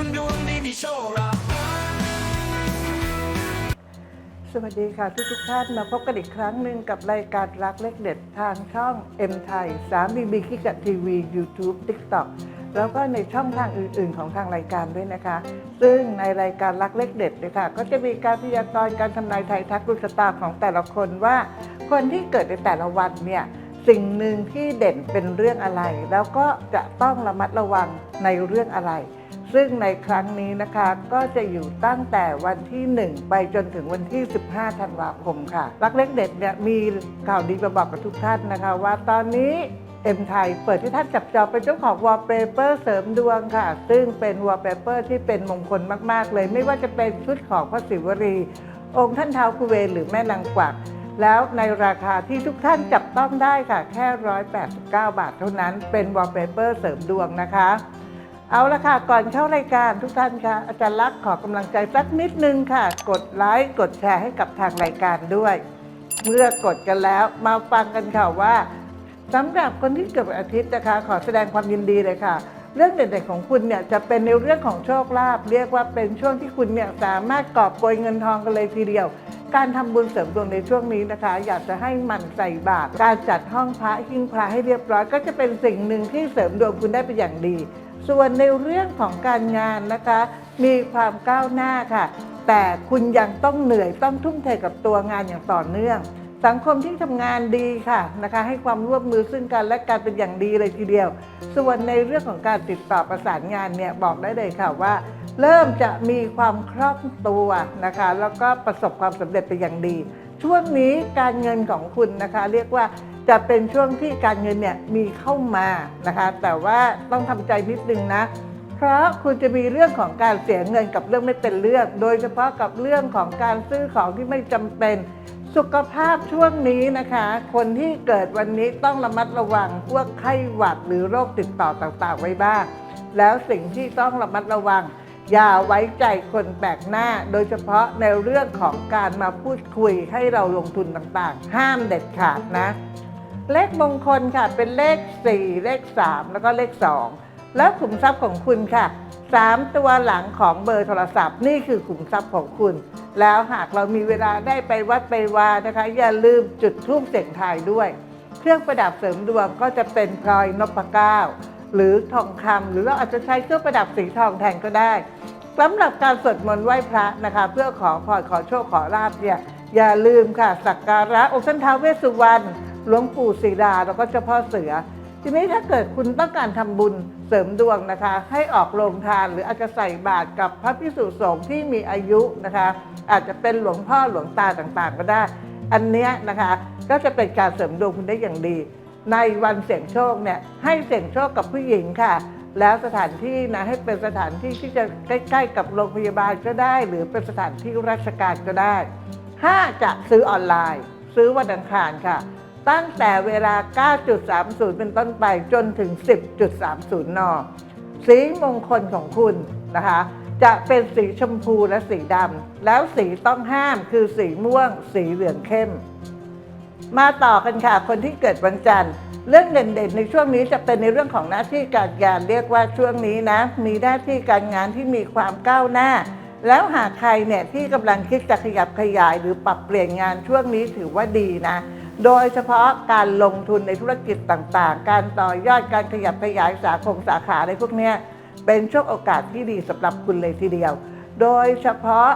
คุณดวงดีมีโชคลาภสวัสดีค่ะทุกทุกท่านมาพบกันอีกครั้งหนึ่งกับรายการรักเลขเด็ดทางช่อง M ไทย3 BB กิกะทีวี YouTube TikTok แล้วก็ในช่องทางอื่น ๆ ของทางรายการด้วยนะคะ ซึ่งในรายการรักเลขเด็ดเนี่ยค่ะก็จะมีการพยากรณ์การทำนายไทยทักดวงชะตาของแต่ละคนว่า คนที่เกิดในแต่ละวันเนี่ยสิ่งหนึ่งที่เด่นเป็นเรื่องอะไร แล้วก็จะต้องระมัดระวังในเรื่องอะไร ซึ่งในครั้งนี้นะคะก็จะอยู่ตั้งแต่วันที่ 1 ไปจนถึงวันที่ 15 ธันวาคมค่ะ รักเล็กเด็ดเนี่ยมีข่าวดีมาบอกกับทุกท่านนะคะ ว่าตอนนี้เอ็มไทยเปิดให้ท่านจับจองเป็นเจ้าของวอลเปเปอร์เสริมดวงค่ะ ซึ่งเป็นวอลเปเปอร์ที่เป็นมงคลมาก ๆ เลย ไม่ว่าจะเป็นชุดของพระศิวรี องค์ท่านเท้าวกุเวนหรือแม่นางกวักแล้วในราคาที่ทุกท่านจับต้องได้ค่ะ แค่ 189 บาทเท่านั้นเป็นวอลเปเปอร์เสริมดวงนะคะ เอาละค่ะ ก่อนเข้ารายการทุกท่านค่ะ อาจารย์ลักษณ์ขอกำลังใจสักนิดนึงค่ะ กดไลค์กดแชร์ให้กับทางรายการด้วย เมื่อกดกันแล้วมาฟังกันค่ะว่าสำหรับคนที่เกิดวันอาทิตย์นะคะ ขอแสดงความยินดีเลยค่ะ เรื่องเด่นๆของคุณเนี่ยจะเป็นในเรื่องของโชคลาภเรียกว่าเป็นช่วงที่คุณเนี่ยสามารถกอบโกยเงินทองกันเลยทีเดียว การทำบุญเสริมดวงในช่วงนี้นะคะ อยากจะให้หมันใส่บาตรการจัดห้องพระหิ้งพระให้เรียบร้อย ก็จะเป็นสิ่งหนึ่งที่เสริมดวงคุณได้เป็นอย่างดี ส่วนในเรื่องของการงานนะคะ มีความก้าวหน้าค่ะ แต่คุณยังต้องเหนื่อยต้องทุ่มเทกับตัวงานอย่างต่อเนื่อง สังคมที่ทำงานดีค่ะนะคะ ให้ความร่วมมือซึ่งกันและกันเป็นอย่างดีเลยทีเดียว ส่วนในเรื่องของการติดต่อประสานงานเนี่ยบอกได้เลยค่ะว่า เริ่มจะมีความคล่องตัวนะคะ แล้วก็ประสบความสำเร็จเป็นอย่างดี ช่วงนี้การเงินของคุณนะคะ เรียกว่าจะเป็นช่วงที่การเงินเนี่ยมีเข้ามานะคะ แต่ว่าต้องทำใจนิดนึงนะ เพราะคุณจะมีเรื่องของการเสียเงินกับเรื่องไม่เป็นเรื่อง โดยเฉพาะกับเรื่องของการซื้อของที่ไม่จำเป็น สุขภาพช่วงนี้นะคะ คนที่เกิดวันนี้ต้องระมัดระวังพวกไข้หวัดหรือโรคติดต่อต่างๆ ไว้บ้าง แล้วสิ่งที่ต้องระมัดระวัง อย่าไว้ใจคนแปลกหน้า โดยเฉพาะในเรื่องของการมาพูดคุยให้เราลงทุนต่างๆ ห้ามเด็ดขาดนะ เลขมงคลค่ะ เป็นเลข 4 เลข 3 แล้วก็เลข 2 แล้วขุมทรัพย์ของคุณค่ะ 3 ตัวหลังของเบอร์โทรศัพท์ นี่คือขุมทรัพย์ของคุณ แล้วหากเรามีเวลาได้ไปวัดไปวานะคะ อย่าลืมจุดธูปเสียงทายด้วย เครื่องประดับเสริมดวงก็จะเป็นพลอยนพเก้า หรือทองคำหรือเราอาจจะใช้เครื่องประดับสีทองแทนก็ได้สำหรับการสวดมนต์ไหว้พระนะคะ เพื่อขอพรขอโชคขอลาภเนี่ยอย่าลืมค่ะสักการะองค์ท่านท้าวเวสสุวรรณหลวงปู่ศรีดาแล้วก็เจ้าพ่อเสือ ทีนี้ถ้าเกิดคุณต้องการทำบุญเสริมดวงนะคะ ให้ออกโรงทานหรืออาจจะใส่บาตรกับพระพิสุสงฆ์ที่มีอายุนะคะ อาจจะเป็นหลวงพ่อหลวงตาต่างๆ ก็ได้ อันเนี้ยนะคะก็จะเป็นการเสริมดวงคุณได้อย่างดี ในวันเสี่ยงโชคเนี่ยให้เสี่ยงโชคกับผู้หญิงค่ะ แล้วสถานที่นะให้เป็นสถานที่ที่จะใกล้ ๆ กับโรงพยาบาลก็ได้ หรือเป็นสถานที่ราชการก็ได้ถ้าจะซื้อออนไลน์ ซื้อวันอังคารค่ะ ตั้งแต่เวลา 9.30 เป็นต้นไปจนถึง 10.30 น สีมงคลของคุณนะคะ จะเป็นสีชมพูและสีดำแล้วสีต้องห้ามคือสีม่วง สีเหลืองเข้ม มาต่อกันค่ะ คนที่เกิดวันจันทร์ เรื่องเด่นๆในช่วงนี้จะเป็นในเรื่องของหน้าที่การงานเรียกว่าช่วงนี้นะ มีหน้าที่การงานที่มีความก้าวหน้า แล้วหากใครเนี่ยที่กำลังคิดจะขยับขยาย หรือปรับเปลี่ยนงานช่วงนี้ถือว่าดีนะ โดยเฉพาะการลงทุนในธุรกิจต่างๆ การต่อยอดการขยับขยายสาขงสาขาในพวกนี้เป็นช่วงโอกาสที่ดีสำหรับคุณเลยทีเดียว โดยเฉพาะ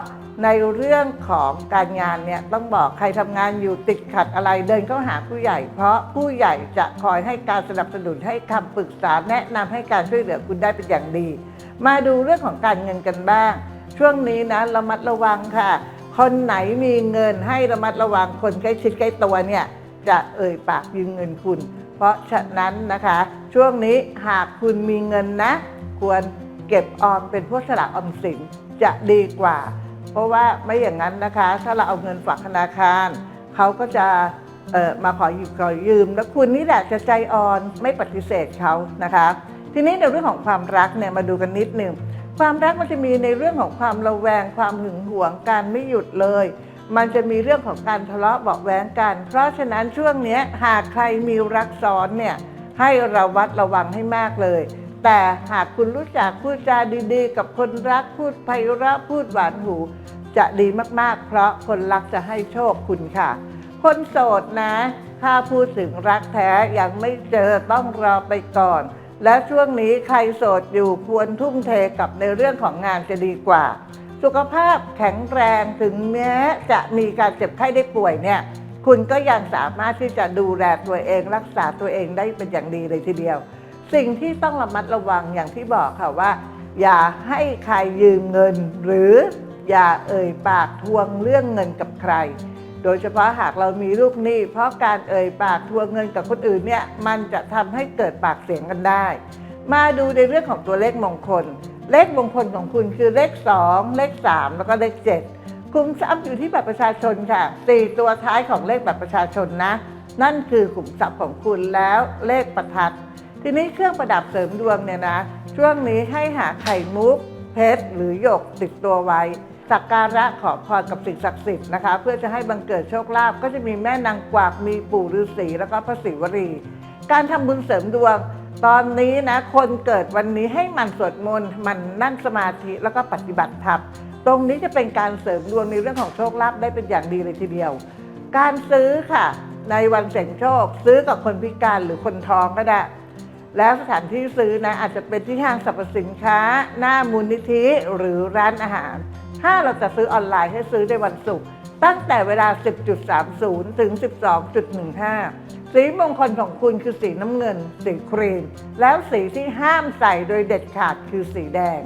ในเรื่องของการงานเนี่ยต้องบอกใครทำงานอยู่ติดขัดอะไรเดินเข้าหาผู้ใหญ่ เพราะผู้ใหญ่จะคอยให้การสนับสนุนให้คำปรึกษาแนะนำให้การช่วยเหลือคุณได้เป็นอย่างดี มาดูเรื่องของการเงินกันบ้าง ช่วงนี้นะระมัดระวังค่ะ คนไหนมีเงินให้ระมัดระวังคนใกล้ชิดใกล้ตัวเนี่ยจะเอ่ยปากยืมเงินคุณ เพราะฉะนั้นนะคะ ช่วงนี้หากคุณมีเงินนะ ควรเก็บออมเป็นพวกสลากออมสินจะดีกว่า เพราะว่าไม่อย่างนั้นนะคะ ถ้าเราเอาเงินฝากธนาคาร เขาก็จะมาขอหยืมขอยืม แล้วคุณนี่แหละจะใจอ่อนไม่ปฏิเสธเขานะคะ ทีนี้ในเรื่องของความรักเนี่ยมาดูกันนิดหนึ่งความรักมันจะมีในเรื่องของความระแวงความหึงหวงการไม่หยุดเลย มันจะมีเรื่องของการทะเลาะเบาแวงกัน เพราะฉะนั้นช่วงนี้หากใครมีรักซ้อนเนี่ยให้ระวัดระวังให้มากเลย แต่หากคุณรู้จักพูดจาดีๆ กับคนรักพูดไพเราะพูดหวานหู จะดีมากๆ เพราะคนรักจะให้โชคคุณค่ะ คนโสดนะ ถ้าพูดถึงรักแท้ยังไม่เจอต้องรอไปก่อน และช่วงนี้ใครโสดอยู่ควรทุ่มเทกับในเรื่องของงานจะดีกว่า สุขภาพแข็งแรงถึงแม้จะมีการเจ็บไข้ได้ป่วยเนี่ยคุณก็ยังสามารถที่จะดูแลตัวเองรักษาตัวเองได้เป็นอย่างดีเลยทีเดียว สิ่งที่ต้องระมัดระวังอย่างที่บอกค่ะว่า อย่าให้ใครยืมเงิน หรืออย่าเอ่ยปากทวงเรื่องเงินกับใคร โดยเฉพาะหากเรามีลูกหนี้เพราะการเอ่ยปากทวงเงินกับคนอื่นเนี่ยมันจะทำให้เกิดปากเสียงกันได้ มาดูในเรื่องของตัวเลขมงคล เลขมงคลของคุณคือเลข 2 เลข 3 แล้วก็เลข 7 คุมทรัพย์อยู่ที่บัตรประชาชนค่ะ4ตัวท้ายของเลขบัตรประชาชนนะ นั่นคือขุมทรัพย์ของคุณแล้วเลขประทัด ทีนี้เครื่องประดับเสริมดวงเนี่ยนะ ช่วงนี้ให้หาไข่มุก เพชรหรือหยกติดตัวไว้สักการะขอพรกับสิ่งศักดิ์สิทธิ์นะคะ เพื่อจะให้บังเกิดโชคลาภก็จะมีแม่นางกวักมีปู่ฤาษีแล้วก็พระศิวรี การทำบุญเสริมดวง ตอนนี้นะ คนเกิดวันนี้ให้มันสวดมนต์มันนั่งสมาธิแล้วก็ปฏิบัติธรรมตรงนี้จะเป็นการเสริมดวงในเรื่องของโชคลาภได้เป็นอย่างดีเลยทีเดียว การซื้อค่ะ ในวันเสี่ยงโชค ซื้อกับคนพิการหรือคนท้องก็ได้ แล้วสถานที่ซื้อนะอาจจะเป็นที่ห้างสรรพสินค้า หน้ามูลนิธิหรือร้านอาหาร ถ้าเราจะซื้อออนไลน์ให้ซื้อในวันศุกร์ตั้งแต่เวลา 10.30 ถึง 12.15 สีมงคลของคุณคือสีน้ำเงิน สีครีม แล้วสีที่ห้ามใส่โดยเด็ดขาดคือสีแดง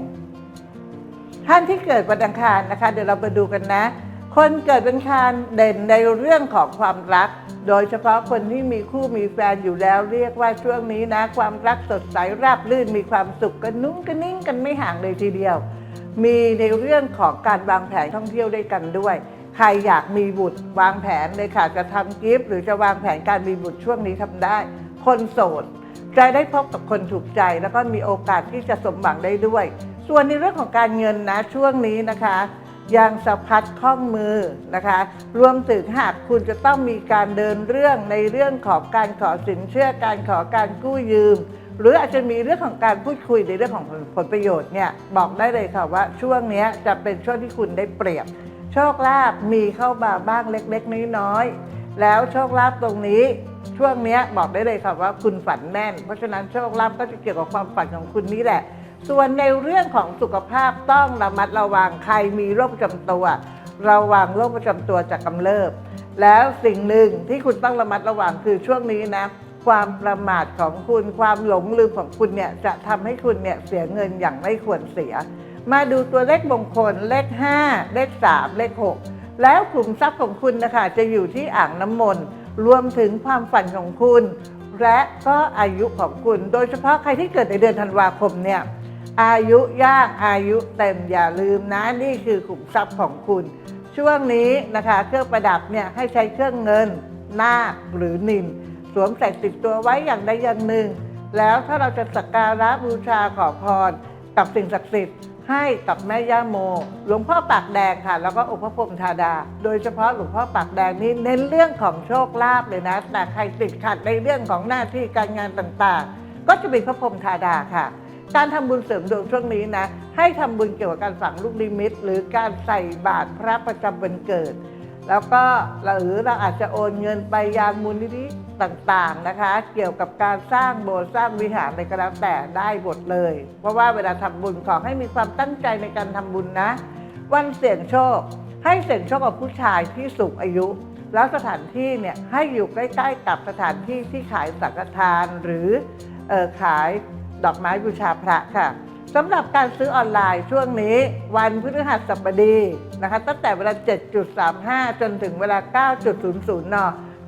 ท่านที่เกิดวันอังคารนะคะ เดี๋ยวเรามาดูกันนะ คนเกิดวันอังคารเด่นในเรื่องของความรัก โดยเฉพาะคนที่มีคู่มีแฟนอยู่แล้วเรียกว่าช่วงนี้นะ ความรักสดใสราบรื่นมีความสุขกันนุ่งกันนิ่งกันไม่ห่างเลยทีเดียว มีในเรื่องของการวางแผนท่องเที่ยวด้วยกันด้วย ใครอยากมีบุตรวางแผนเลยค่ะจะทำกิฟต์หรือจะวางแผนการมีบุตรช่วงนี้ทำได้ คนโสดจะได้พบกับคนถูกใจแล้วก็มีโอกาสที่จะสมหวังได้ด้วย ส่วนในเรื่องของการเงินนะช่วงนี้นะคะ ยังสะพัดข้องมือนะคะ รวมถึงหากคุณจะต้องมีการเดินเรื่องในเรื่องของการขอสินเชื่อการขอการกู้ยืม หรืออาจจะมีเรื่องของการพูดคุยในเรื่องของผลประโยชน์เนี่ยบอกได้เลยค่ะว่าช่วงนี้จะเป็นช่วงที่คุณได้เปรียบ โชคลาภมีเข้ามาบ้างเล็กๆ น้อยๆแล้วโชคลาภตรงนี้ช่วงนี้บอกได้เลยค่ะว่าคุณฝันแม่น เพราะฉะนั้นโชคลาภก็จะเกี่ยวกับความฝันของคุณนี่แหละ ส่วนในเรื่องของสุขภาพต้องระมัดระวังใครมีโรคประจำตัว ระวังโรคประจำตัวจากกำเริบ แล้วสิ่งหนึ่งที่คุณต้องระมัดระวังคือช่วงนี้นะความประมาทของคุณความหลงลืมของคุณเนี่ยจะทำให้คุณเนี่ยเสียเงินอย่างไม่ควรเสีย มาดูตัวเลขมงคลเลข 5 เลข 3 เลข 6 แล้วกลุ่มทรัพย์ของคุณนะคะจะอยู่ที่อ่างน้ำมนต์รวมถึงความฝันของคุณ และก็อายุของคุณ โดยเฉพาะใครที่เกิดในเดือนธันวาคมเนี่ย อายุย่างอายุเต็มอย่าลืมนะนี่คือขุมทรัพย์ของคุณ ช่วงนี้นะคะเครื่องประดับเนี่ยให้ใช้เครื่องเงินนาคหรือนินสวมใส่ติดตัวไว้อย่างใดอย่างหนึ่ง แล้วถ้าเราจะสักการะบูชาขอพรกับสิ่งศักดิ์สิทธิ์ให้กับแม่ย่าโม หลวงพ่อปากแดงค่ะ แล้วก็องค์พระพรหมธาดา โดยเฉพาะหลวงพ่อปากแดงนี้เน้นเรื่องของโชคลาภเลยนะ แต่ใครติดขัดในเรื่องของหน้าที่การงานต่างๆ ก็จะมีพระพรหมธาดาค่ะ การทำบุญเสริมดวงช่วงนี้นะ ให้ทำบุญเกี่ยวกับการฝังลูกนิมิต หรือการใส่บาตรพระประจำวันเกิด แล้วก็หรือเราอาจจะโอนเงินไปยังมูลนิธิต่างๆนะคะ เกี่ยวกับการสร้างโบสถ์สร้างวิหารอะไรก็แล้วแต่ได้หมดเลย เพราะว่าเวลาทำบุญขอให้มีความตั้งใจในการทำบุญนะ วันเสี่ยงโชค ให้เสี่ยงโชคกับผู้ชายที่สูงอายุ แล้วสถานที่เนี่ยให้อยู่ใกล้ๆกับสถานที่ที่ขายสังฆทานหรือออขาย ดอกไม้บูชาพระค่ะสำหรับการซื้อออนไลน์ช่วงนี้วันพฤหัสบดีนะคะตั้งแต่เวลา 7.35 จนถึงเวลา 9.00 น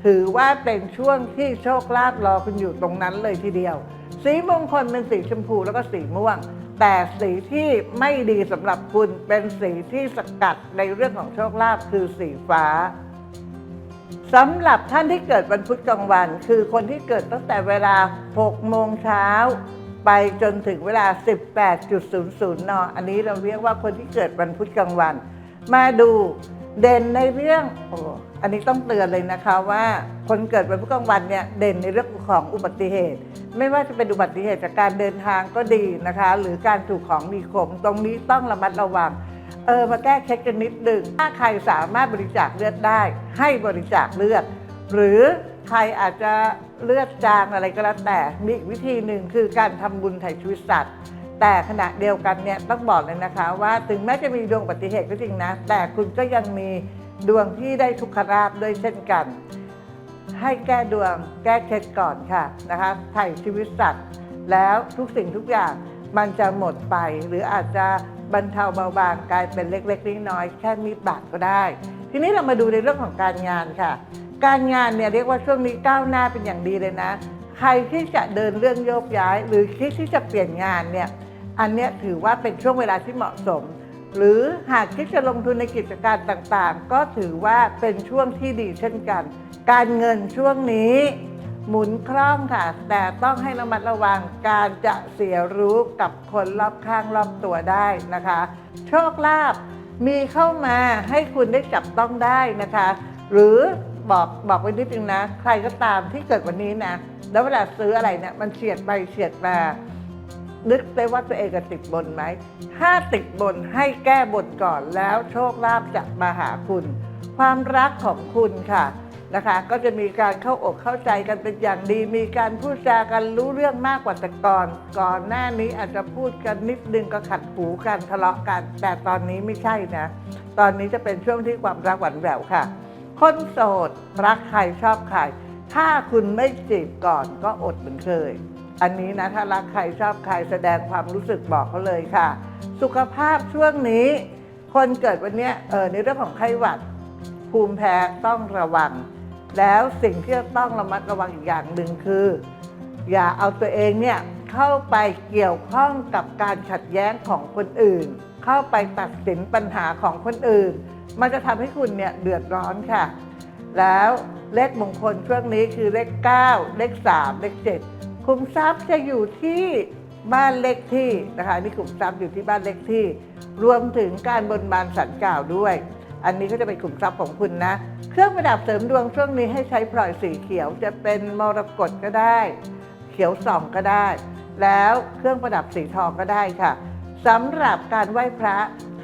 ถือว่าเป็นช่วงที่โชคลาภรอคุณอยู่ตรงนั้นเลยทีเดียว สีมงคลเป็นสีชมพูแล้วก็สีม่วง แต่สีที่ไม่ดีสำหรับคุณเป็นสีที่สกัดในเรื่องของโชคลาภคือสีฟ้าสำหรับท่านที่เกิดวันพุธกลางวัน คือคนที่เกิดตั้งแต่เวลา 6 โมงเช้า ไปจนถึงเวลา 18.00 น อันนี้เราเรียกว่าคนที่เกิดวันพุธกลางวัน มาดูเด่นในเรื่องโอ้อันนี้ต้องเตือนเลยนะคะว่าคนเกิดวันพุธกลางวันเนี่ยเด่นในเรื่องของอุบัติเหตุ ไม่ว่าจะเป็นอุบัติเหตุจากการเดินทางก็ดีนะคะ หรือการถูกของมีคม ตรงนี้ต้องระมัดระวังเออมาแก้เคล็ดกันนิดหนึ่งถ้าใครสามารถบริจาคเลือดได้ ให้บริจาคเลือด หรือ ใครอาจจะเลือดจางอะไรก็แล้วแต่ มีอีกวิธีหนึ่งคือการทำบุญไถ่ชีวิตสัตว์ แต่ขณะเดียวกันเนี่ยต้องบอกเลยนะคะ ว่าถึงแม้จะมีดวงอุบัติเหตุก็จริงนะ แต่คุณก็ยังมีดวงที่ได้ทุกขราบด้วยเช่นกัน ให้แก้ดวงแก้เคล็ดก่อนค่ะนะคะไถ่ชีวิตสัตว์ แล้วทุกสิ่งทุกอย่างมันจะหมดไป หรืออาจจะบรรเทาเบาบางกลายเป็นเล็กๆน้อยๆแค่มีบาดก็ได้ ทีนี้เรามาดูในเรื่องของการงานค่ะ การงานเนี่ยเรียกว่าช่วงนี้ก้าวหน้าเป็นอย่างดีเลยนะ ใครที่จะเดินเรื่องโยกย้าย หรือคิดที่จะเปลี่ยนงานเนี่ยอันนี้ถือว่าเป็นช่วงเวลาที่เหมาะสม หรือหากคิดจะลงทุนในกิจการต่างๆ ก็ถือว่าเป็นช่วงที่ดีเช่นกัน การเงินช่วงนี้หมุนคล่องค่ะ แต่ต้องให้ระมัดระวังการจะเสียรู้กับคนรอบข้างรอบตัวได้นะคะ โชคลาภมีเข้ามาให้คุณได้จับต้องได้นะคะ หรือ บอกบอกไว้นิดนึงนะ ใครก็ตามที่เกิดวันนี้นะ แล้วเวลาซื้ออะไรเนี่ยมันเฉียดไปเฉียดมานึกได้ว่าตัวเองจะติดบนไหม ถ้าติดบนให้แก้บนก่อนแล้วโชคลาภจะมาหาคุณ ความรักของคุณค่ะนะคะ ก็จะมีการเข้าอกเข้าใจกันเป็นอย่างดี มีการพูดจากันรู้เรื่องมากกว่าแต่ก่อน ก่อนหน้านี้อาจจะพูดกันนิดนึงก็ขัดหูกันทะเลาะกัน แต่ตอนนี้ไม่ใช่นะ ตอนนี้จะเป็นช่วงที่ความรักหวานแหววค่ะ คนโสด รักใครชอบใคร ถ้าคุณไม่จีบก่อนก็อดเหมือนเคย อันนี้นะถ้ารักใครชอบใครแสดงความรู้สึกบอกเขาเลยค่ะ สุขภาพช่วงนี้ คนเกิดวันนี้เออในเรื่องของไข้หวัด ภูมิแพ้ต้องระวัง แล้วสิ่งที่จะต้องระมัดระวังอีกอย่างหนึ่งคือ อย่าเอาตัวเองเนี่ยเข้าไปเกี่ยวข้องกับการขัดแย้งของคนอื่น เข้าไปตัดสินปัญหาของคนอื่น มันจะทำให้คุณเนี่ยเดือดร้อนค่ะ แล้วเลขมงคลช่วงนี้คือเลข 9 เลข 3 เลข 7 คุมทรัพย์จะอยู่ที่บ้านเลขที่นะคะนี่คุมทรัพย์อยู่ที่บ้านเลขที่ รวมถึงการบนบานสันกล่าวด้วย อันนี้ก็จะเป็นขุมทรัพย์ของคุณนะ เครื่องประดับเสริมดวงช่วงนี้ให้ใช้พลอยสีเขียวจะเป็นมรกตก็ได้ เขียวส่องก็ได้ แล้วเครื่องประดับสีทองก็ได้ค่ะสำหรับการไหว้พระ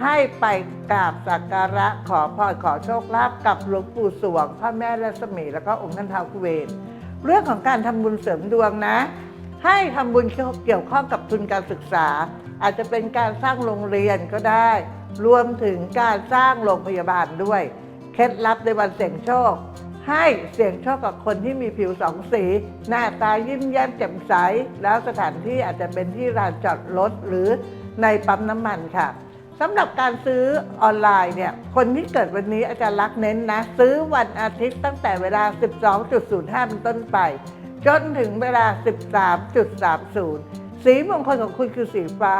ให้ไปกราบสักการะขอพรขอโชคลาภกับหลวงปู่สวงพระแม่รัศมีแล้วก็องค์ท่านท้าวกุเวนเรื่องของการทำบุญเสริมดวงนะ ให้ทำบุญเกี่ยวข้องกับทุนการศึกษา อาจจะเป็นการสร้างโรงเรียนก็ได้ รวมถึงการสร้างโรงพยาบาลด้วย เคล็ดลับในวันเสี่ยงโชค ให้เสี่ยงโชคกับคนที่มีผิวสองสี หน้าตายิ้มแย้มแจ่มใส แล้วสถานที่อาจจะเป็นที่ลานจอดรถหรือในปั๊มน้ำมันค่ะ สำหรับการซื้อออนไลน์เนี่ย คนที่เกิดวันนี้อาจารย์รักษณ์เน้นนะ ซื้อวันอาทิตย์ตั้งแต่เวลา 12.05 เป็นต้นไป จนถึงเวลา 13.30 สีมงคลของคุณคือสีฟ้า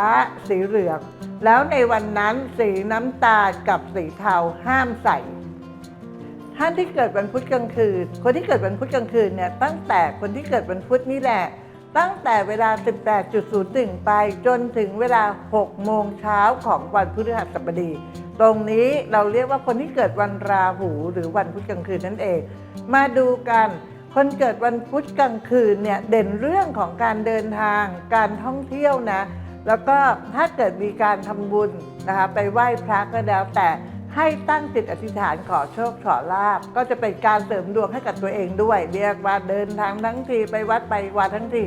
สีเหลือง แล้วในวันนั้นสีน้ำตาลกับสีเทาห้ามใส่ ท่านที่เกิดวันพุธกลางคืน คนที่เกิดวันพุธกลางคืนเนี่ยตั้งแต่คนที่เกิดวันพุธนี่แหละ ตั้งแต่เวลา 18.01 ไปจนถึงเวลา 6 โมงเช้าของวันพฤหัสบดี ตรงนี้เราเรียกว่าคนที่เกิดวันราหูหรือวันพุธกลางคืนนั่นเอง มาดูกัน คนเกิดวันพุธกลางคืนเนี่ยเด่นเรื่องของการเดินทาง การท่องเที่ยวนะ แล้วก็ถ้าเกิดมีการทำบุญนะคะไปไหว้พระก็แล้วแต่ ให้ตั้งจิตอธิษฐานขอโชคขอลาบ ก็จะเป็นการเสริมดวงให้กับตัวเองด้วย เรียกว่าเดินทางทั้งทีไปวัดไปวัดทั้งที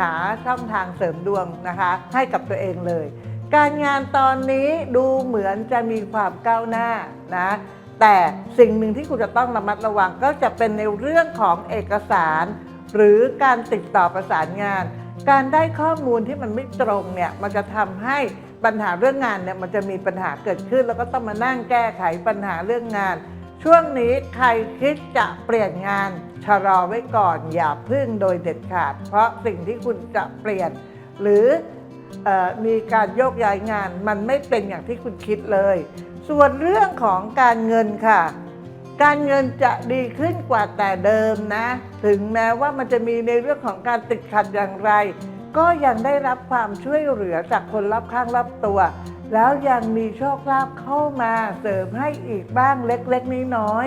หาช่องทางเสริมดวงนะคะ ให้กับตัวเองเลย การงานตอนนี้ดูเหมือนจะมีความก้าวหน้านะแต่สิ่งหนึ่งที่คุณจะต้องระมัดระวังก็จะเป็นในเรื่องของเอกสาร หรือการติดต่อประสานงาน การได้ข้อมูลที่มันไม่ตรงเนี่ยมันจะทำให้ ปัญหาเรื่องงานเนี่ยมันจะมีปัญหาเกิดขึ้น แล้วก็ต้องมานั่งแก้ไขปัญหาเรื่องงาน ช่วงนี้ใครคิดจะเปลี่ยนงานชะลอไว้ก่อนอย่าพึ่งโดยเด็ดขาด เพราะสิ่งที่คุณจะเปลี่ยน หรืออมีการโยกย้ายงาน มันไม่เป็นอย่างที่คุณคิดเลย ส่วนเรื่องของการเงินค่ะ การเงินจะดีขึ้นกว่าแต่เดิมนะ ถึงแม้ว่ามันจะมีในเรื่องของการติดขัดอย่างไร ก็ยังได้รับความช่วยเหลือจากคนรอบข้างรอบตัว แล้วยังมีโชคลาภเข้ามาเสริมให้อีกบ้างเล็กๆน้อย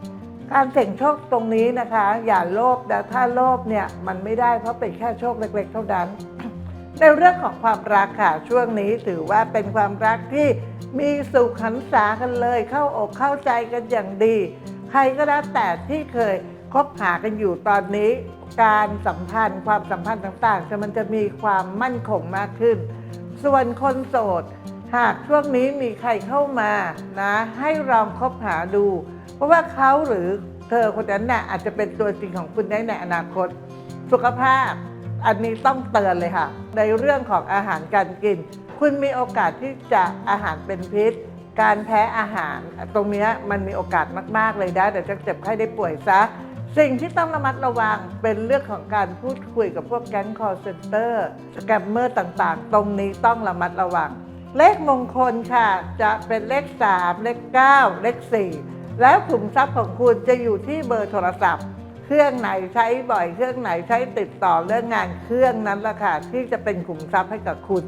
ๆการเสี่ยงโชคตรงนี้นะคะ อย่าโลภนะถ้าโลภเนี่ยมันไม่ได้เพราะเป็นแค่โชคเล็ก ๆ เท่านั้น ในเรื่องของความรักค่ะช่วงนี้ถือว่าเป็นความรักที่มีสุขหันษากันเลย เข้าอกเข้าใจกันอย่างดี ใครก็แล้วแต่ที่เคยคบหากันอยู่ตอนนี้ การสัมพันธ์ ความสัมพันธ์ต่างๆจะมันจะมีความมั่นคงมากขึ้น ส่วนคนโสด หากช่วงนี้มีใครเข้ามานะให้ลองคบหาดู เพราะว่าเขาหรือเธอคนนั้นน่ะอาจจะเป็นตัวจริงของคุณได้ในอนาคต สุขภาพอันนี้ต้องเตือนเลยค่ะ ในเรื่องของอาหารการกิน คุณมีโอกาสที่จะอาหารเป็นพิษ การแพ้อาหาร ตรงนี้มันมีโอกาสมาก ๆ เลยได้แต่จะเจ็บไข้ได้ป่วยซะ สิ่งที่ต้องระมัดระวังเป็นเรื่องของการพูดคุยกับพวกแก๊งคอร์เซนเตอร์แกมเมอร์ต่างๆ ตรงนี้ต้องระมัดระวัง เลขมงคลค่ะ จะเป็นเลข 3 เลข 9 เลข 4 แล้วขุมทรัพย์ของคุณจะอยู่ที่เบอร์โทรศัพท์ เครื่องไหนใช้บ่อยเครื่องไหนใช้ติดต่อเรื่องงานเครื่องนั้นละค่ะที่จะเป็นขุมทรัพย์ให้กับคุณ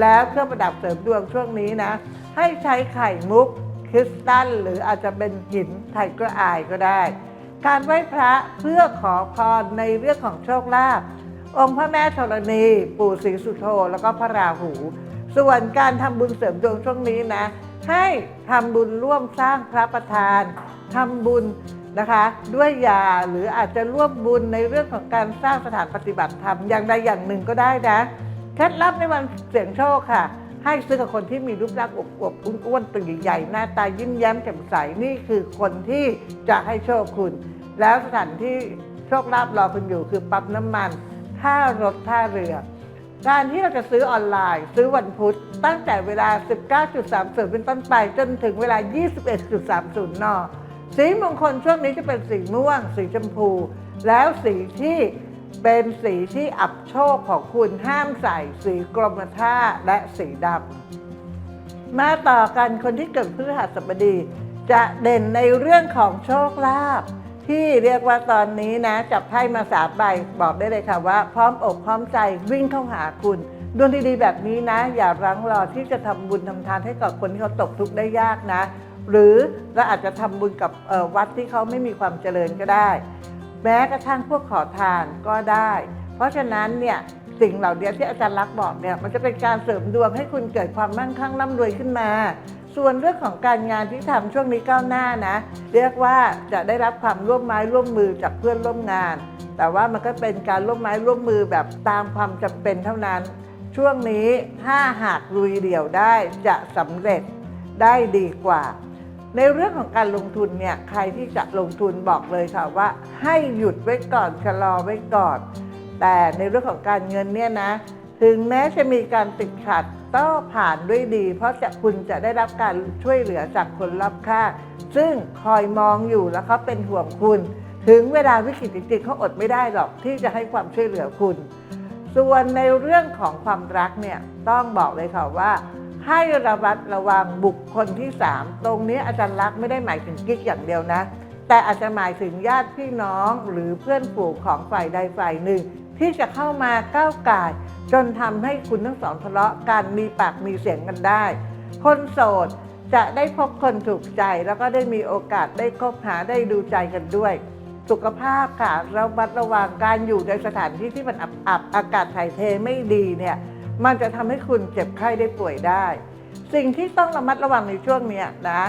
แล้วเครื่องประดับเสริมดวงช่วงนี้นะ ให้ใช้ไข่มุกคริสตัลหรืออาจจะเป็นหินไทเกอร์อายก็ได้ การไหว้พระเพื่อขอพรในเรื่องของโชคลาภองค์พระแม่ธรณี ปู่ศรีสุโธแล้วก็พระราหู ส่วนการทำบุญเสริมดวงช่วงนี้นะ ให้ทำบุญร่วมสร้างพระประธานทำบุญนะคะ ด้วยยาหรืออาจจะร่วมบุญในเรื่องของการสร้างสถานปฏิบัติธรรมอย่างใดอย่างหนึ่งก็ได้นะเคล็ดลับในวันเสี่ยงโชคค่ะ ให้ซื้อกับคนที่มีรูปร่างอวบอ้วนๆตัวใหญ่ๆหน้าตายิ้มแย้มแจ่มใสนี่คือคนที่จะให้โชคคุณ แล้วสถานที่โชคลาภรอคุณอยู่คือปั๊มน้ำมันท่ารถท่าเรือ การที่เราจะซื้อออนไลน์ ซื้อวันพุธตั้งแต่เวลา 19.30 เป็นต้นไปจนถึงเวลา 21.30 น สีมงคลช่วงนี้จะเป็นสีม่วง สีชมพู แล้วสีที่เป็นสีที่อับโชคของคุณห้ามใส่สีกรมท่าและสีดำมาต่อกันคนที่เกิดพฤหัสบดี จะเด่นในเรื่องของโชคลาภ ที่เรียกว่าตอนนี้นะจับไพ่มาสามใบบอกได้เลยค่ะว่า พร้อมอกพร้อมใจวิ่งเข้าหาคุณดวงดีๆแบบนี้นะ อย่ารั้งรอที่จะทำบุญทำทานให้กับคนที่เขาตกทุกข์ได้ยากนะ หรือเราอาจจะทำบุญกับวัดที่เขาไม่มีความเจริญก็ได้ แม้กระทั่งพวกขอทานก็ได้ เพราะฉะนั้นเนี่ยสิ่งเหล่านี้ที่อาจารย์ลักษบอกเนี่ยมันจะเป็นการเสริมดวงให้คุณเกิดความมั่งคั่งร่ำรวยขึ้นมา ส่วนเรื่องของการงานที่ทำช่วงนี้ก้าวหน้านะ เรียกว่าจะได้รับความร่วมไม้ร่วมมือจากเพื่อนร่วมงาน แต่ว่ามันก็เป็นการร่วมไม้ร่วมมือแบบตามความจำเป็นเท่านั้น ช่วงนี้ถ้าหากลุยเดี่ยวได้จะสำเร็จได้ดีกว่า ในเรื่องของการลงทุนเนี่ยใครที่จะลงทุนบอกเลยค่ะว่า ให้หยุดไว้ก่อนชะลอไว้ก่อน แต่ในเรื่องของการเงินเนี่ยนะ ถึงแม้จะมีการติดขัดต้อผ่านด้วยดี เพราะจะคุณจะได้รับการช่วยเหลือจากคนรอบข้างซึ่งคอยมองอยู่แล้วเขาเป็นห่วงคุณ ถึงเวลาวิกฤตจริงๆเขาอดไม่ได้หรอกที่จะให้ความช่วยเหลือคุณ ส่วนในเรื่องของความรักเนี่ยต้องบอกเลยค่ะว่า ให้ระมัดระวังบุคคลที่ 3 ตรงนี้อาจารย์รักไม่ได้หมายถึงกิ๊กอย่างเดียวนะ แต่อาจจะหมายถึงญาติพี่น้องหรือเพื่อนฝูงของฝ่ายใดฝ่ายหนึ่ง ที่จะเข้ามาก้าวไก่าย จนทำให้คุณทั้งสองทะเลาะกันมีปากมีเสียงกันได้ คนโสดจะได้พบคนถูกใจแล้วก็ได้มีโอกาสได้คบหาได้ดูใจกันด้วย สุขภาพค่ะระมัดระวังการอยู่ในสถานที่ที่มันอับอับอากาศถ่ายเทไม่ดีเนี่ยมันจะทำให้คุณเจ็บไข้ได้ป่วยได้ สิ่งที่ต้องระมัดระวังในช่วงนี้นะ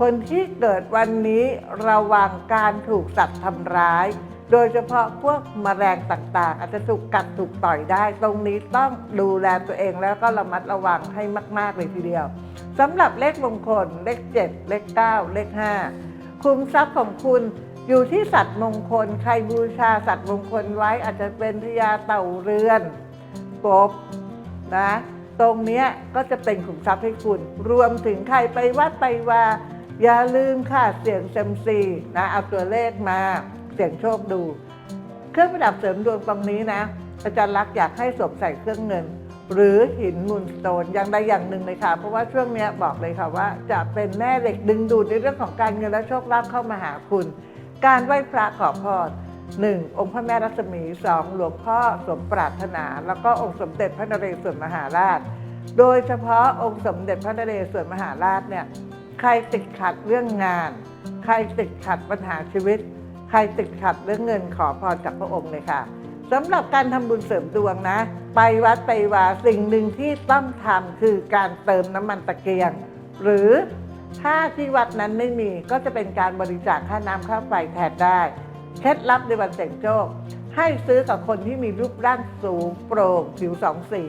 คนที่เกิดวันนี้ระวังการถูกสัตว์ทำร้าย โดยเฉพาะพวกมแมลงต่างๆ อาจจะถูกกัดถูกต่อยได้ ตรงนี้ต้องดูแลตัวเองแล้วก็ระมัดระวังให้มาก ๆ เลยทีเดียวสำหรับเลขมงคลเลข 7 เลข 9 เลข 5 คุมทรัพย์ของคุณอยู่ที่สัตว์มงคล ใครบูชาสัตว์มงคลไว้อาจจะเป็นพญาเต่าเรือนกบนะตรงนี้ก็จะเป็นขุมทรัพย์ให้คุณ รวมถึงใครไปวัดไปวาอย่าลืมค่ะเสียงเซมซีนะเอาตัวเลขมา เสี่ยงโชคดู เครื่องประดับเสริมดวงตรงนี้นะ อาจารย์ลักอยากให้สวมใส่เครื่องเงิน หรือหินมูลสโตนอย่างใดอย่างหนึ่งเลยค่ะ เพราะว่าช่วงนี้บอกเลยค่ะว่า จะเป็นแม่เหล็กดึงดูดในเรื่องของการเงินและโชคลาภเข้ามาหาคุณ การไหว้พระขอพรหนึ่งองค์พระแม่รัศมีสองหลวงพ่อสมปรารถนา แล้วก็องค์สมเด็จพระนเรศวรมหาราช โดยเฉพาะองค์สมเด็จพระนเรศวรมหาราชเนี่ยใครติดขัดเรื่องงาน ใครติดขัดปัญหาชีวิต ใครติดขัดเรื่องเงินขอพรจากพระองค์เลยค่ะสำหรับการทำบุญเสริมดวงนะ ไปวัดไปวาสิ่งหนึ่งที่ต้องทำคือการเติมน้ำมันตะเกียง หรือถ้าที่วัดนั้นไม่มีก็จะเป็นการบริจาคค่าน้ำค่าไฟแทนได้ เคล็ดลับในวันเสี่ยงโชคให้ซื้อกับคนที่มีรูปร่างสูงโปร่งผิวสองสี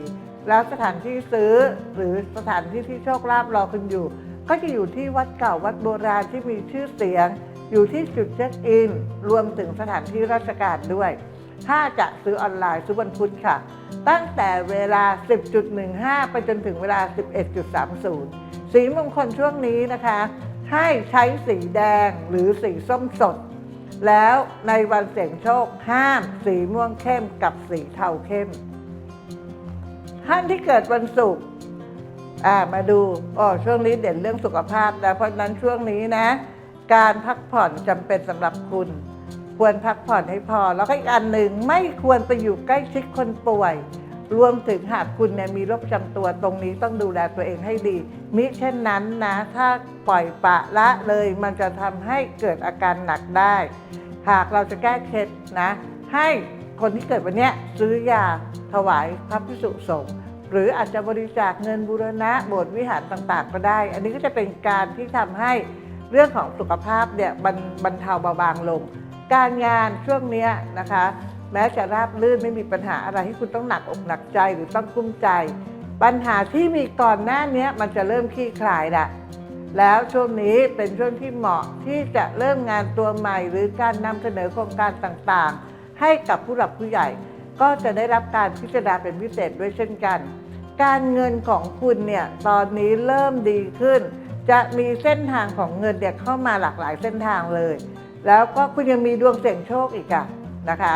แล้วสถานที่ซื้อหรือสถานที่ที่โชคลาภรอคุณอยู่ ก็จะอยู่ที่วัดเก่าวัดโบราณที่มีชื่อเสียง อยู่ที่จุดเช็คอิน รวมถึงสถานที่ราชการด้วย ถ้าจะซื้อออนไลน์ซื้อวันพุธค่ะ ตั้งแต่เวลา 10.15 ไปจนถึงเวลา 11.30 สีมงคลช่วงนี้นะคะ ให้ใช้สีแดงหรือสีส้มสด แล้วในวันเสี่ยงโชคห้าม สีม่วงเข้มกับสีเทาเข้ม ท่านที่เกิดวันศุกร์อ่ามาดูอ๋อช่วงนี้เด่นเรื่องสุขภาพนะเพราะฉะนั้นช่วงนี้นะ การพักผ่อนจำเป็นสำหรับคุณ ควรพักผ่อนให้พอ แล้วก็อีกอันหนึ่งไม่ควรไปอยู่ใกล้ชิดคนป่วย รวมถึงหากคุณเนี่ยมีโรคประจำตัวตรงนี้ต้องดูแลตัวเองให้ดี มิเช่นนั้นนะ ถ้าปล่อยปละละเลยมันจะทำให้เกิดอาการหนักได้ หากเราจะแก้เคล็ดนะ ให้คนที่เกิดวันเนี้ยซื้อยาถวายพระพิสุสงฆ์หรืออาจจะบริจาคเงินบูรณะโบสถ์วิหารต่างๆ ก็ได้ อันนี้ก็จะเป็นการที่ทำให้ เรื่องของสุขภาพเนี่ยบรรบรรเทาเบาบางลง การงานช่วงนี้นะคะ แม้จะราบลื่นไม่มีปัญหาอะไรที่คุณต้องหนักอกหนักใจหรือต้องกุ้มใจ ปัญหาที่มีก่อนหน้านี้มันจะเริ่มคลี่คลายละแล้วช่วงนี้เป็นช่วงที่เหมาะที่จะเริ่มงานตัวใหม่ หรือการนำเสนอโครงการต่างๆ ให้กับผู้หลักผู้ใหญ่ ก็จะได้รับการพิจารณาเป็นพิเศษด้วยเช่นกัน การเงินของคุณเนี่ยตอนนี้เริ่มดีขึ้น จะมีเส้นทางของเงินเด็กเข้ามาหลากหลายเส้นทางเลย แล้วก็คุณยังมีดวงเสี่ยงโชคอีกอะนะคะ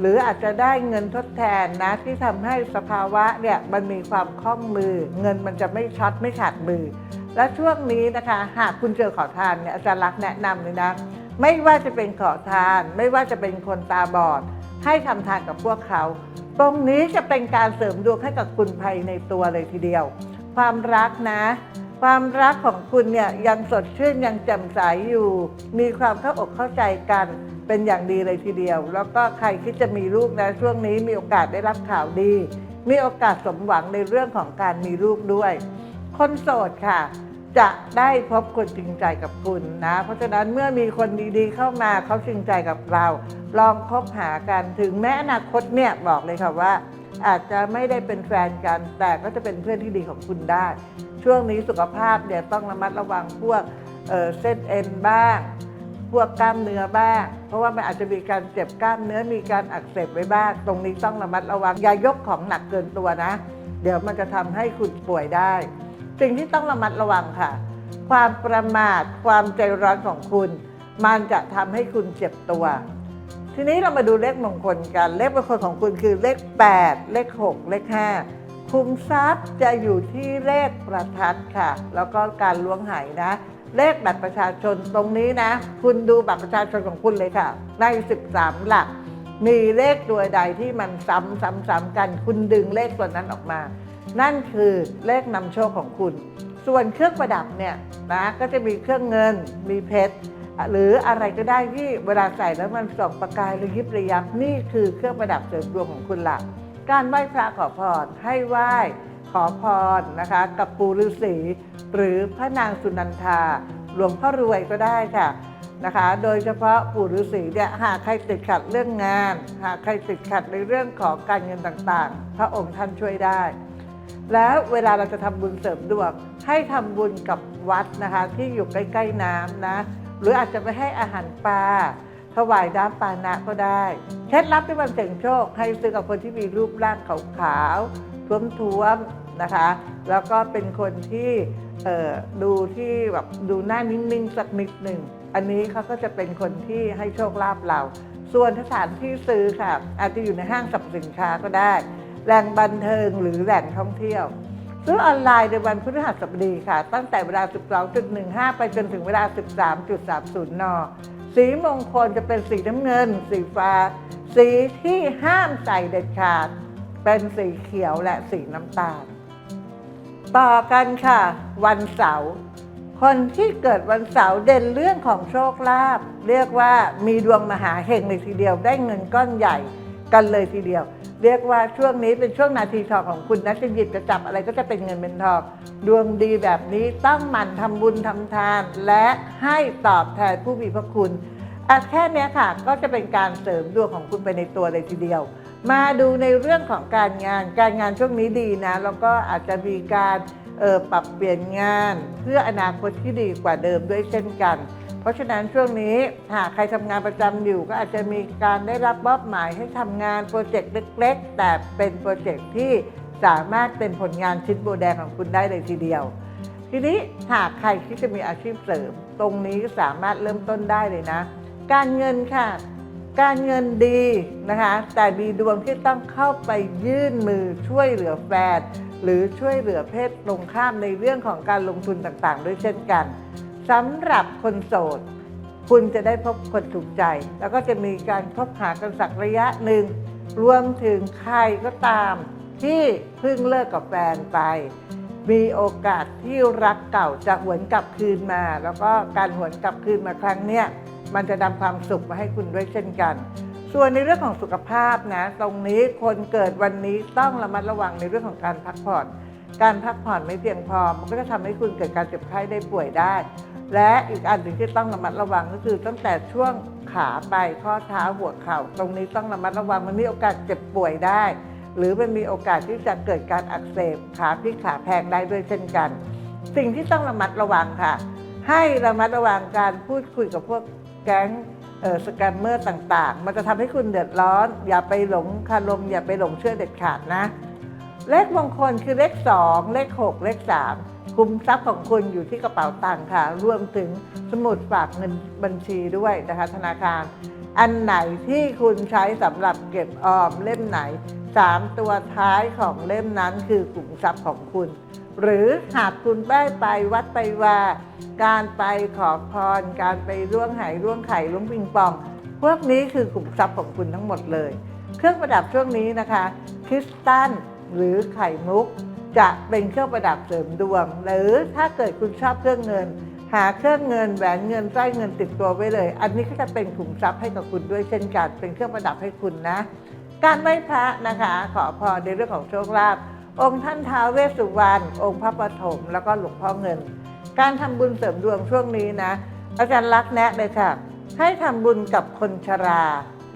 หรืออาจจะได้เงินทดแทนนะที่ทำให้สภาวะเนี่ยมันมีความคล่องมือ เงินมันจะไม่ช็อตไม่ขาดมือ และช่วงนี้นะคะ หากคุณเจอขอทานเนี่ยอาจารย์รักแนะนำเลยนะไม่ว่าจะเป็นขอทาน ไม่ว่าจะเป็นคนตาบอด ให้ทำทานกับพวกเขา ตรงนี้จะเป็นการเสริมดวงให้กับคุณภายในตัวเลยทีเดียว ความรักนะ ความรักของคุณเนี่ยยังสดชื่นยังแจ่มใสอยู่ มีความเข้าอกเข้าใจกันเป็นอย่างดีเลยทีเดียว แล้วก็ใครคิดจะมีลูกนะช่วงนี้มีโอกาสได้รับข่าวดี มีโอกาสสมหวังในเรื่องของการมีลูกด้วย คนโสดค่ะ จะได้พบคนจริงใจกับคุณนะ เพราะฉะนั้นเมื่อมีคนดีๆเข้ามาเขาจริงใจกับเรา ลองคบหากันถึงแม้อนาคตเนี่ยบอกเลยค่ะว่า อาจจะไม่ได้เป็นแฟนกัน แต่ก็จะเป็นเพื่อนที่ดีของคุณได้ ช่วงนี้สุขภาพเนี่ยต้องระมัดระวังพวกเเส้นเอ็นบ้าง พวกกล้ามเนื้อบ้าง เพราะว่ามันอาจจะมีการเจ็บกล้ามเนื้อมีการอักเสบไว้บ้าง ตรงนี้ต้องระมัดระวังอย่ายกของหนักเกินตัวนะ เดี๋ยวมันจะทำให้คุณป่วยได้สิ่งที่ต้องระมัดระวังค่ะ ความประมาทความใจร้อนของคุณ มันจะทำให้คุณเจ็บตัว ทีนี้เรามาดูเลขมงคลกัน เลขมงคลของคุณคือเลข 8 เลข 6 เลข 5 คุมทรัพย์จะอยู่ที่เลขประทัดค่ะ แล้วก็การล้วงหายนะ เลขบัตรประชาชนตรงนี้นะ คุณดูบัตรประชาชนของคุณเลยค่ะใน13 หลัก มีเลขตัวใดที่มันซ้ำซ้ำซ้ำกัน คุณดึงเลขตัวนั้นออกมา นั่นคือเลขนำโชคของคุณ ส่วนเครื่องประดับเนี่ยนะ ก็จะมีเครื่องเงิน มีเพชร หรืออะไรก็ได้ที่เวลาใส่แล้วมันส่องประกายระยิบระยับนี่คือเครื่องประดับเสริมดวงของคุณละการไหว้พระขอพรให้ไหว้ขอพรนะคะ กับปู่ฤาษีหรือพระนางสุนันทา หลวงพ่อรวยก็ได้ค่ะนะคะ โดยเฉพาะปู่ฤาษีเนี่ยหากใครติดขัดเรื่องงาน หากใครติดขัดในเรื่องของการเงินต่างๆ พระองค์ท่านช่วยได้ แล้วเวลาเราจะทำบุญเสริมดวงให้ทำบุญกับวัดนะคะ ที่อยู่ใกล้ ๆน้ำนะ หรืออาจจะไปให้อาหารปลาถวายน้ำปานะก็ได้ เคล็ดลับที่มันเสี่ยงโชค ให้ซื้อกับคนที่มีรูปร่างขาวๆท้วมๆนะคะ แล้วก็เป็นคนที่ดูที่แบบดูหน้านิ่งๆ สักนิดหนึ่ง อันนี้เขาก็จะเป็นคนที่ให้โชคลาภเรา ส่วนสถานที่ซื้อค่ะ อาจจะอยู่ในห้างสรรพสินค้าก็ได้ แหล่งบันเทิงหรือแหล่งท่องเที่ยว ซื้อออนไลน์ในวันพฤหัสบดีค่ะ ตั้งแต่เวลา 12.15 ไปจนถึงเวลา 13.30 น สีมงคลจะเป็นสีน้ำเงิน สีฟ้า สีที่ห้ามใส่เด็ดขาด เป็นสีเขียวและสีน้ำตาล ต่อกันค่ะ วันเสาร์คคนที่เกิดวันเสาร์เด่นเรื่องของโชคลาภเรียกว่ามีดวงมหาเฮงเลยทีเดียวได้เงินก้อนใหญ่กันเลยทีเดียว เรียกว่าช่วงนี้เป็นช่วงนาทีทองของคุณนะจะหยิบจะจับอะไรก็จะเป็นเงินเป็นทองดวงดีแบบนี้ต้องหมั่นทำบุญทำทาน และให้ตอบแทนผู้มีพระคุณอะแค่เนี้ยค่ะก็จะเป็นการเสริมดวงของคุณไปในตัวเลยทีเดียว มาดูในเรื่องของการงาน การงานช่วงนี้ดีนะแล้วก็อาจจะมีการออปรับเปลี่ยนงาน เพื่ออนาคตที่ดีกว่าเดิมด้วยเช่นกัน เพราะฉะนั้นช่วงนี้หากใครทำงานประจำอยู่ก็อาจจะมีการได้รับมอบหมายให้ทำงานโปรเจกต์เล็กๆ แต่เป็นโปรเจกต์ที่สามารถเป็นผลงานชิ้นโบแดงของคุณได้เลยทีเดียว ทีนี้หากใครที่จะมีอาชีพเสริม ตรงนี้ก็สามารถเริ่มต้นได้เลยนะ การเงินค่ะ การเงินดีนะคะ แต่มีดวงที่ต้องเข้าไปยื่นมือช่วยเหลือแฟนหรือช่วยเหลือเพศตรงข้ามในเรื่องของการลงทุนต่างๆ ด้วยเช่นกัน สำหรับคนโสด คุณจะได้พบคนถูกใจ แล้วก็จะมีการคบหากันสักระยะหนึ่ง รวมถึงใครก็ตาม ที่เพิ่งเลิกกับแฟนไป มีโอกาสที่รักเก่าจะหวนกลับคืนมา แล้วก็การหวนกลับคืนมาครั้งเนี้ยมันจะนำความสุขมาให้คุณด้วยเช่นกัน ส่วนในเรื่องของสุขภาพนะ ตรงนี้คนเกิดวันนี้ต้องระมัดระวังในเรื่องของการพักผ่อน การพักผ่อนไม่เพียงพอ มันก็จะทำให้คุณเกิดการเจ็บไข้ได้ป่วยได้ และอีกอันหนึ่งที่ต้องระมัดระวังก็คือตั้งแต่ช่วงขาไปข้อเท้าหัวเข่า ตรงนี้ต้องระมัดระวังมันมีโอกาสเจ็บป่วยได้ หรือมันมีโอกาสที่จะเกิดการอักเสบขาพลิกขาแพงได้ด้วยเช่นกัน สิ่งที่ต้องระมัดระวังค่ะ ให้ระมัดระวังการพูดคุยกับพวกแก๊งสแกมเมอร์ต่างๆ มันจะทำให้คุณเดือดร้อน อย่าไปหลงคารม อย่าไปหลงเชื่อเด็ดขาดนะ เลขมงคลคือเลข 2 เลข 6 เลข 3 คุมทรัพย์ของคุณอยู่ที่กระเป๋าตังค์ค่ะ รวมถึงสมุดฝากเงินบัญชีด้วยนะคะธนาคาร อันไหนที่คุณใช้สำหรับเก็บออมเล่มไหน 3 ตัวท้ายของเล่มนั้นคือกลุ่มทรัพย์ของคุณ หรือหากคุณได้ไปวัดไปว่าการไปขอพร การไปร่วงไหร่วงไข่ร่วงปิงปอง พวกนี้คือกลุ่มทรัพย์ของคุณทั้งหมดเลย เครื่องประดับช่วงนี้นะคะคริสตัลหรือไข่มุก จะเป็นเครื่องประดับเสริมดวง หรือถ้าเกิดคุณชอบเครื่องเงิน หาเครื่องเงินแหวนเงินสร้อยเงินติดตัวไว้เลย อันนี้ก็จะเป็นขุมทรัพย์ให้กับคุณด้วยเช่นกันเป็นเครื่องประดับให้คุณนะ การไหว้พระนะคะ ขอพรในเรื่องของโชคลาภองค์ท่านท้าวเวสสุวรรณองค์พระปฐมแล้วก็หลวงพ่อเงิน การทำบุญเสริมดวงช่วงนี้นะ อาจารย์รักแนะเลยค่ะ ให้ทำบุญกับคนชรา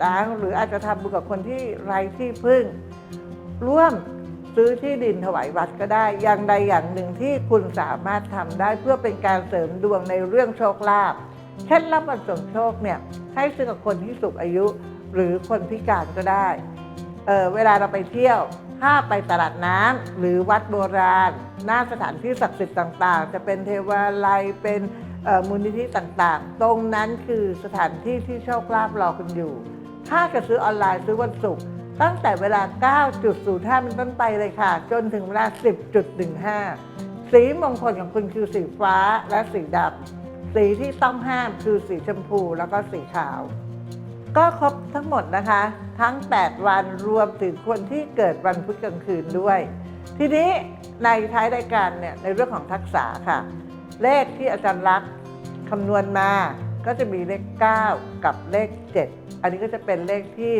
นะหรืออาจจะทำบุญกับคนที่ไร้ที่พึ่ง ร่วม ซื้อที่ดินถวายวัดก็ได้ อย่างใดอย่างหนึ่งที่คุณสามารถทำได้เพื่อเป็นการเสริมดวงในเรื่องโชคลาภเคล็ดลับวันส่งโชคเนี่ยให้ซื้อกับคนที่สูงอายุหรือคนพิการก็ได้เออเวลาเราไปเที่ยวถ้าไปตลาดน้ำหรือวัดโบราณ หน้าสถานที่ศักดิ์สิทธิ์ต่างๆ จะเป็นเทวาลัยเป็นมูลนิธิต่างๆ ตรงนั้นคือสถานที่ที่โชคลาภรอคุณอยู่ ถ้าจะซื้อออนไลน์ซื้อวันศุกร์ ตั้งแต่เวลา 9.05 เป็นต้นไปเลยค่ะ จนถึงเวลา 10.15 สีมงคลของคุณคือสีฟ้าและสีดำ สีที่ต้องห้ามคือสีชมพูแล้วก็สีขาว ก็ครบทั้งหมดนะคะ ทั้ง 8 วันรวมถึงคนที่เกิดวันพุธกลางคืนด้วย ทีนี้ในท้ายรายการเนี่ยในเรื่องของทักษะค่ะ เลขที่อาจารย์รักคำนวณมา ก็จะมีเลข 9 กับเลข 7 อันนี้ก็จะเป็นเลขที่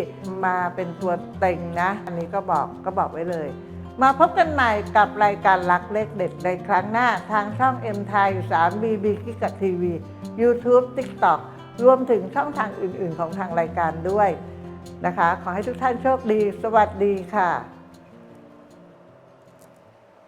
มาเป็นตัวเต็งนะ อันนี้ก็บอกก็บอกไว้เลย มาพบกันใหม่กับรายการรักเลขเด็ดในครั้งหน้าทางช่อง M ไทย3 BB กิกะทีวี YouTube TikTok รวมถึงช่องทางอื่น ๆ ของทางรายการด้วยนะคะ ขอให้ทุกท่านโชคดี สวัสดีค่ะ